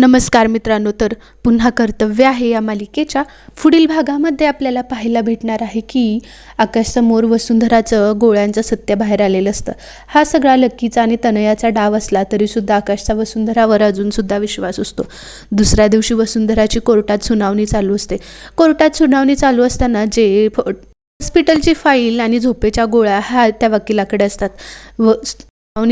नमस्कार मित्रांनो तर पुन्हा कर्तव्य आहे या मालिकेच्या. पुढील भागामध्ये आपल्याला पाहायला भेटणार आहे की आकाशसमोर वसुंधराचं गोळ्यांचं सत्य बाहेर आलेलं असतं. हा सगळा लक्कीचा आणि तनयाचा डाव असला तरीसुद्धा आकाशचा वसुंधरावर अजूनसुद्धा विश्वास असतो. दुसऱ्या दिवशी वसुंधराची कोर्टात सुनावणी चालू असते. कोर्टात सुनावणी चालू असताना जे हॉस्पिटलची फाईल आणि झोपेच्या गोळ्या ह्या त्या वकिलाकडे असतात. व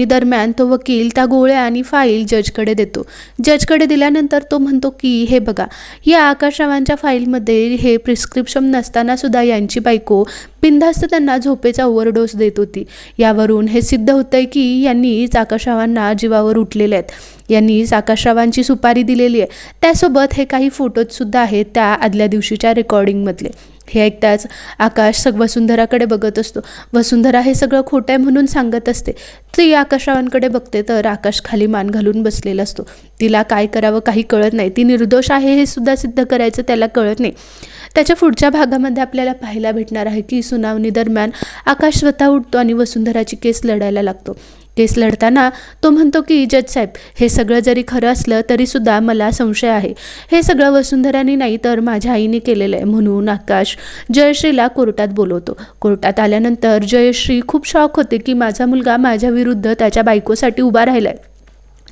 दरम्यान तो वकील त्या गोळ्या आणि फाईल जजकडे देतो. जजकडे दिल्यानंतर तो म्हणतो की हे बघा या आकाशरावांच्या फाईलमध्ये हे प्रिस्क्रिप्शन नसताना सुद्धा यांची बायको बिनधास्त त्यांना झोपेचा ओव्हरडोस देत होती. यावरून हे सिद्ध होतंय की यांनीच आकाशरावांना जीवावर उठलेले आहेत. यांनीच आकाशरावांची सुपारी दिलेली आहे. त्यासोबत हे काही फोटोजसुद्धा आहेत त्या आदल्या दिवशीच्या रेकॉर्डिंगमधले हे ऐकताच आकाश सग वसुंधराकडे बघत असतो. वसुंधरा हे सगळं खोटं आहे म्हणून सांगत असते. ती आकाशावांकडे बघते तर आकाश खाली मान घालून बसलेला असतो. तिला काय करावं काही कळत नाही. ती निर्दोष आहे हे सुद्धा सिद्ध करायचं त्याला कळत नाही. त्याच्या पुढच्या भागामध्ये आपल्याला पाहायला भेटणार आहे की सुनावणी दरम्यान आकाश स्वतः उठतो आणि वसुंधराची केस लढायला लागतो. केस लढताना तो म्हणतो की जज साहेब हे सगळं जरी खरं असलं तरीसुद्धा मला संशय आहे. हे सगळं वसुंधराने नाही तर माझ्या आईने केलेलं आहे म्हणून आकाश जयश्रीला कोर्टात बोलवतो. कोर्टात आल्यानंतर जयश्री खूप शॉक होते की माझा मुलगा माझ्या विरुद्ध त्याच्या बायकोसाठी उभा राहिला आहे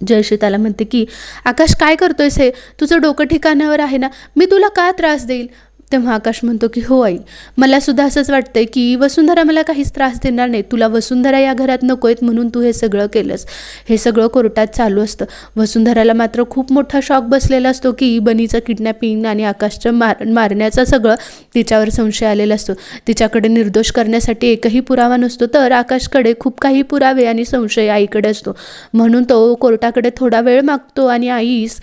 जयश्री त्याला म्हणते की आकाश काय करतोयस हे? तुझं डोकं ठिकाणावर आहे ना? मी तुला का त्रास देईल? तेव्हा आकाश म्हणतो की हो आई मला सुद्धा असंच वाटतंय की वसुंधरा मला काहीच त्रास देणार नाही. तुला वसुंधरा या घरात नको आहेत म्हणून तू हे सगळं केलंस. हे सगळं कोर्टात चालू असतं. वसुंधराला मात्र खूप मोठा शॉक बसलेला असतो की बनीचं किडनॅपिंग आणि आकाशचं मार मारण्याचा सगळं तिच्यावर संशय आलेला असतो. तिच्याकडे निर्दोष करण्यासाठी एकही पुरावा नसतो तर आकाशकडे खूप काही पुरावे आणि संशय आईकडे असतो. म्हणून तो कोर्टाकडे थोडा वेळ मागतो आणि आईस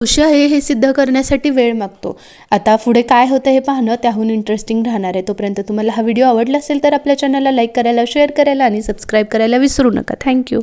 दोषी आहे हे सिद्ध करण्यासाठी वेळ मागतो. आता पुढे काय होतं हे पाहणं त्याहून इंटरेस्टिंग राहणार आहे. तोपर्यंत तुम्हाला हा व्हिडिओ आवडला असेल तर आपल्या चॅनलला लाईक करायला शेअर करायला आणि सबस्क्राईब करायला विसरू नका. थँक्यू